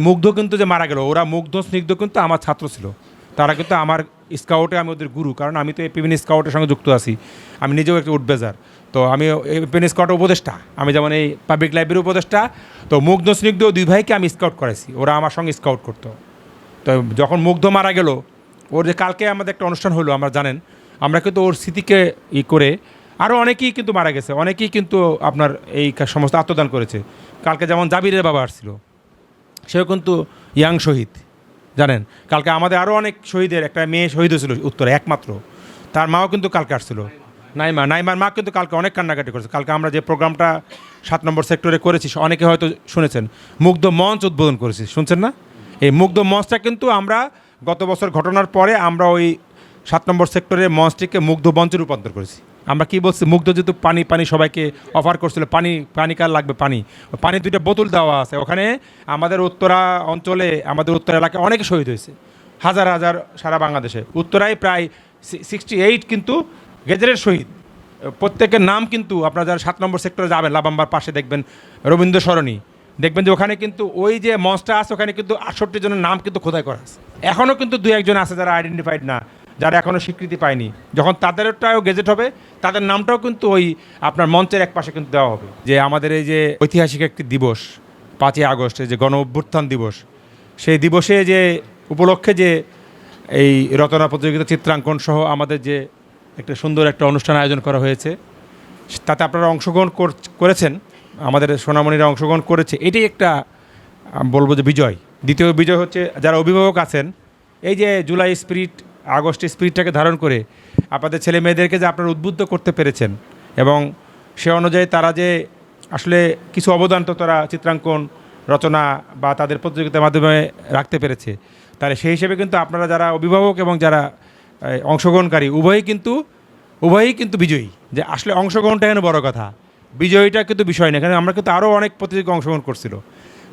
মুগ্ধ কিন্তু যে মারা গেল, ওরা মুগ্ধ, স্নিগ্ধ কিন্তু আমার ছাত্র ছিল। তারা কিন্তু আমার স্কাউটে আমি ওদের গুরু, কারণ আমি তো এপিবিন স্কাউটের সঙ্গে যুক্ত আছি। আমি নিজেও একটা উডবেজার তো আমি এপিবিন স্কাউটের উপদেষ্টা। আমি যেমন এই পাবলিক লাইব্রেরির উপদেষ্টা, তো মুগ্ধ, স্নিগ্ধ দুই ভাইকে আমি স্কাউট করেছি ওরা আমার সঙ্গে স্কাউট করতো। তো যখন মুগ্ধ মারা গেল, ওর যে কালকে আমাদের একটা অনুষ্ঠান হলো, আমরা জানেন, আমরা কিন্তু ওর স্মৃতিকে ই করে আরও অনেকেই কিন্তু মারা গেছে। অনেকেই কিন্তু আপনার এই সমস্ত আত্মদান করেছে। কালকে যেমন জাবিরের বাবা আসছিল। সেও কিন্তু ইয়াং শহীদ, জানেন? কালকে আমাদের আরও অনেক শহীদের, একটা মেয়ে শহীদ হয়েছিল উত্তরে, একমাত্র। তার মাও কিন্তু কালকে আসছিল। নাইমা, নাইমার মা কিন্তু কালকে অনেক কান্নাকাটি করেছে। কালকে আমরা যে প্রোগ্রামটা সাত নম্বর সেক্টরে করেছি অনেকে হয়তো শুনেছেন। মুগ্ধ মঞ্চ উদ্বোধন করেছি, শুনছেন না? এই মুগ্ধ মঞ্চটা কিন্তু আমরা গত বছর ঘটনার পরে আমরা ওই সাত নম্বর সেক্টরে মঞ্চটিকে মুগ্ধ মঞ্চে রূপান্তর করেছি। আমরা কি বলছি? মুগ্ধ যেহেতু পানি পানি সবাইকে অফার করছিল, পানি পানি কার লাগবে? পানি। পানি দুইটা বোতল দেওয়া আছে। ওখানে আমাদের উত্তরা অঞ্চলে, আমাদের উত্তর এলাকায় অনেক শহীদ হয়েছে। হাজার হাজার সারা বাংলাদেশে। উত্তরায় প্রায় সিক্সটি এইট কিন্তু গেজেরের শহীদ। প্রত্যেকের নাম কিন্তু আপনারা যারা সাত নম্বর সেক্টরে যাবেন লাবাম্বার পাশে দেখবেন, রবীন্দ্র সরণি। দেখবেন যে ওখানে কিন্তু ওই যে মঞ্চটা আছে, ওখানে কিন্তু আটষট্টি জনের নাম কিন্তু খোদাই করা আছে। এখনও কিন্তু দু একজন আছে যারা আইডেন্টিফাইড না। যারা এখনও স্বীকৃতি পায়নি। যখন তাদেরটাও গেজেট হবে, তাদের নামটাও কিন্তু ওই আপনার মঞ্চের এক পাশে কিন্তু দেওয়া হবে। যে আমাদের এই যে ঐতিহাসিক একটি দিবস, পাঁচই আগস্টে যে গণ অভ্যুত্থান দিবস, সেই দিবসে যে উপলক্ষে যে এই রচনা প্রতিযোগিতা চিত্রাঙ্কন সহ আমাদের যে একটা সুন্দর একটা অনুষ্ঠান আয়োজন করা হয়েছে, তাতে আপনারা অংশগ্রহণ কর- করেছেন, আমাদের সোনামণিরা অংশগ্রহণ করেছে। এটাই একটা বলব যে বিজয়। দ্বিতীয় বিজয় হচ্ছে যারা অভিভাবক আছেন, এই যে জুলাই স্পিরিট আগস্টের স্পিরিটটাকে ধারণ করে আপনাদের ছেলে মেয়েদেরকে যে আপনারা উদ্বুদ্ধ করতে পেরেছেন এবং সে অনুযায়ী তারা যে আসলে কিছু অবদান তো তারা চিত্রাঙ্কন, রচনা বা তাদের প্রতিযোগিতার মাধ্যমে রাখতে পেরেছে, তাহলে সেই হিসেবে কিন্তু আপনারা যারা অভিভাবক এবং যারা অংশগ্রহণকারী, উভয়ই কিন্তু উভয়ই কিন্তু বিজয়ী। যে আসলে অংশগ্রহণটা এখানে বড় কথা। বিজয়ীটা কিন্তু বিষয় না। এখানে আমরা কিন্তু আরও অনেক প্রতিযোগী অংশগ্রহণ করছিল।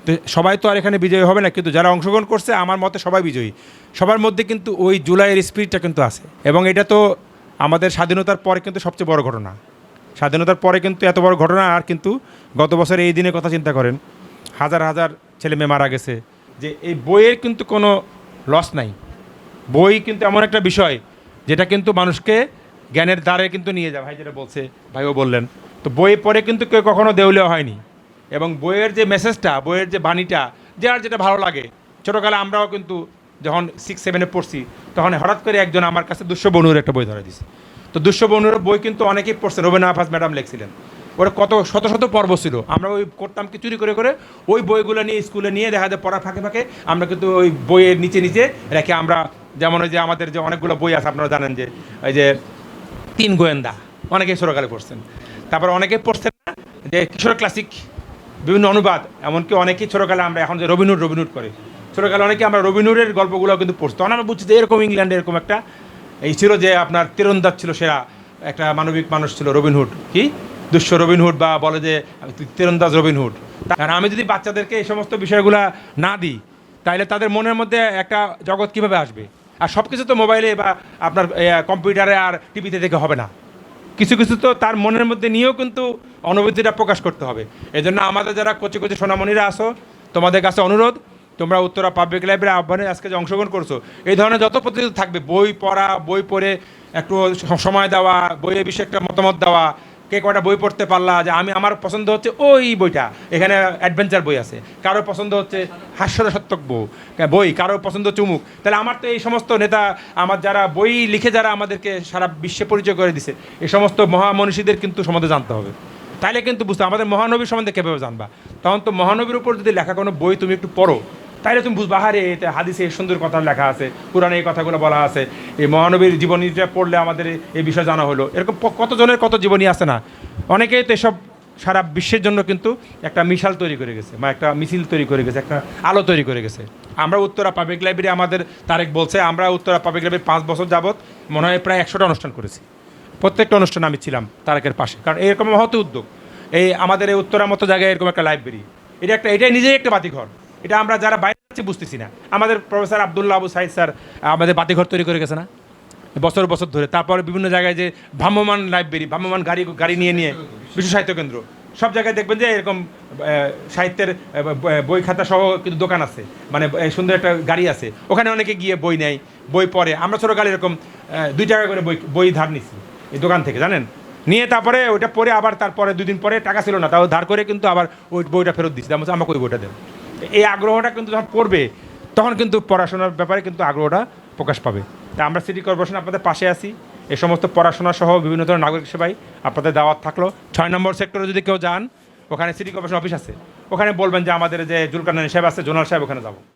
তো সবাই তো আর এখানে বিজয়ী হবে না, কিন্তু যারা অংশগ্রহণ করছে, আমার মতে সবাই বিজয়ী। সবার মধ্যে কিন্তু ওই জুলাইয়ের স্পিরিটটা কিন্তু আছে। এবং এটা তো আমাদের স্বাধীনতার পরে কিন্তু সবচেয়ে বড় ঘটনা। স্বাধীনতার পরে কিন্তু এত বড় ঘটনা, আর কিন্তু গত বছর এই দিনের কথা চিন্তা করেন, হাজার হাজার ছেলে মেয়ে মারা গেছে, যে এই বইয়ের কিন্তু কোনো লস নাই। বই কিন্তু এমন একটা বিষয়, যেটা কিন্তু মানুষকে জ্ঞানের দ্বারে কিন্তু নিয়ে যায়। ভাই যেটা বলছে, ভাইও বললেন। তো বই পড়ে কিন্তু কেউ কখনো দেউলিয়া হয়নি। এবং বইয়ের যে মেসেজটা বইয়ের যে বাণীটা যার যেটা ভালো লাগে। ছোটোকালে আমরাও কিন্তু যখন সিক্স সেভেনে পড়ছি, তখন হঠাৎ করে একজন আমার কাছে দুঃস্ব বনুর একটা বই ধরে দিছে। তো দুঃস্ব বনুর বই কিন্তু অনেকেই পড়ছে রবীন্দ্র আফাজ ম্যাডাম লিখছিলেন। ওরা কত, শত শত পর্ব ছিল। আমরা ওই করতাম কি, চুরি করে করে ওই বইগুলো নিয়ে স্কুলে নিয়ে দেখা যায় পড়া ফাঁকে ফাঁকে আমরা কিন্তু ওই বইয়ের নিচে নিচে রেখে আমরা যেমন ওই যে আমাদের যে অনেকগুলো বই আছে, আপনারা জানেন যে, ওই যে তিন গোয়েন্দা, অনেকেই ছোটকালে পড়ছেন। তারপর অনেকে পড়ছেন না যে কিশোর ক্লাসিক বিভিন্ন অনুবাদ, এমনকি অনেকেই ছোটকালে আমরা এখন যে রবিনুর রবিনুর করে। ছোটকালে অনেকে আমরা রবিনুরের গল্পগুলো কিন্তু পড়ছি। তখন আমরা বুঝছি যে এরকম ইংল্যান্ডে এরকম একটা, এই ছিল যে আপনার তীরন্দাজ ছিল সেরা একটা মানবিক মানুষ ছিল রবিনহুড কি? দুঃস্ব রবিনহুড বা বলে যে তীরন্দাজ রবিনহুড কারণ আমি যদি বাচ্চাদেরকে এই সমস্ত বিষয়গুলা না দিই তাহলে তাদের মনের মধ্যে একটা জগৎ কীভাবে আসবে? আর সব কিছু তো মোবাইলে বা আপনার কম্পিউটারে আর টিভিতে দেখে হবে না। কিছু কিছু তো তার মনের মধ্যে নিয়েও কিন্তু অনুভূতিটা প্রকাশ করতে হবে। এই জন্য আমাদের যারা কচি কচি সোনামণিরা আসো, তোমাদের কাছে অনুরোধ, তোমরা উত্তরা পাবলিক লাইব্রেরি আহ্বানে আজকে যে অংশগ্রহণ করছ, এই ধরনের যত প্রতিযোগিতা থাকবে, বই পড়া, বই পড়ে একটু সময় দেওয়া বইয়ের বিষয়ে একটা মতামত দেওয়া কে কয়টা বই পড়তে পারলা? যে আমি, আমার পছন্দ হচ্ছে ওই বইটা। এখানে অ্যাডভেঞ্চার বই আছে। কারোর পছন্দ হচ্ছে হাস্যরসাত্মক বই বই কারোর পছন্দ চুমুক তাহলে আমার তো এই সমস্ত নেতা, আমার যারা বই লিখে যারা আমাদেরকে সারা বিশ্বে পরিচয় করে দিছে এই সমস্ত মহামনীষীদের কিন্তু সম্বন্ধে জানতে হবে। তাইলে কিন্তু বুঝতে আমাদের মহানবীর সম্বন্ধে কীভাবে জানবা? তখন তো মহানবীর উপর যদি লেখা কোনো বই তুমি একটু পড়ো তাইলে তুমি বুঝবা হারে এতে হাদিসে সুন্দর কথা লেখা আছে পুরাণে এই কথাগুলো বলা আছে, এই মহানবীর জীবনীটা পড়লে আমাদের এই- এই বিষয় জানা হলো। এরকম কতজনের কত জীবনী আছে না? অনেকেই তো এসব সারা বিশ্বের জন্য কিন্তু একটা মিশাল তৈরি করে গেছে, বা একটা মিছিল তৈরি করে গেছে, একটা আলো তৈরি করে গেছে। আমরা উত্তরা পাবলিক লাইব্রেরি আমাদের তারেক বলছে, আমরা উত্তরা পাবলিক লাইব্রেরি পাঁচ বছর যাবত মনে হয় প্রায় একশোটা অনুষ্ঠান করেছি। প্রত্যেকটা অনুষ্ঠানে আমি ছিলাম তারেকের পাশে, কারণ এরকম মহৎ উদ্যোগ। এই আমাদের এই উত্তরার মতো জায়গায় এরকম একটা লাইব্রেরি এটা একটা, এটাই নিজেই একটা বাতিঘর। এটা আমরা যারা বাইরে যাচ্ছি বুঝতেছি না। আমাদের প্রফেসর আবদুল্লাহ আবু সাইদ স্যার, আমাদের বাতিঘর তৈরি করে গেছে না? বছর বছর ধরে। তারপরে বিভিন্ন জায়গায় যে ভ্রাম্যমান লাইব্রেরি ভ্রাম্যমান গাড়ি গাড়ি নিয়ে নিয়ে বিশ্ব সাহিত্য কেন্দ্র। সব জায়গায় দেখবেন যে এরকম সাহিত্যের বই খাতা সহ কিন্তু দোকান আছে। মানে সুন্দর একটা গাড়ি আছে। ওখানে অনেকে গিয়ে বই নেয়, বই পড়ে। আমরা ছোটোকালে এরকম দুই টাকা করে বই বই ধার নিছি এই দোকান থেকে, জানেন? নিয়ে তারপরে ওইটা পরে আবার তারপরে দুদিন পরে টাকা ছিল না, তাও ধার করে কিন্তু আবার ওই বইটা ফেরত দিচ্ছি আমাকে ওই বইটা দেন। এই আগ্রহটা কিন্তু যখন পড়বে, তখন কিন্তু পড়াশোনার ব্যাপারে কিন্তু আগ্রহটা প্রকাশ পাবে। তা আমরা সিটি কর্পোরেশন আপনাদের পাশে আছি। এই সমস্ত পড়াশোনা সহ বিভিন্ন ধরনের নাগরিক সেবায় আপনাদের দাওয়াত থাকল। ছয় নম্বর সেক্টরে যদি কেউ যান, ওখানে সিটি কর্পোরেশন অফিস আছে। ওখানে বলবেন যে আমাদের যে জুলকানানি সাহেব আছে, জোনাল সাহেব ওখানে যাব।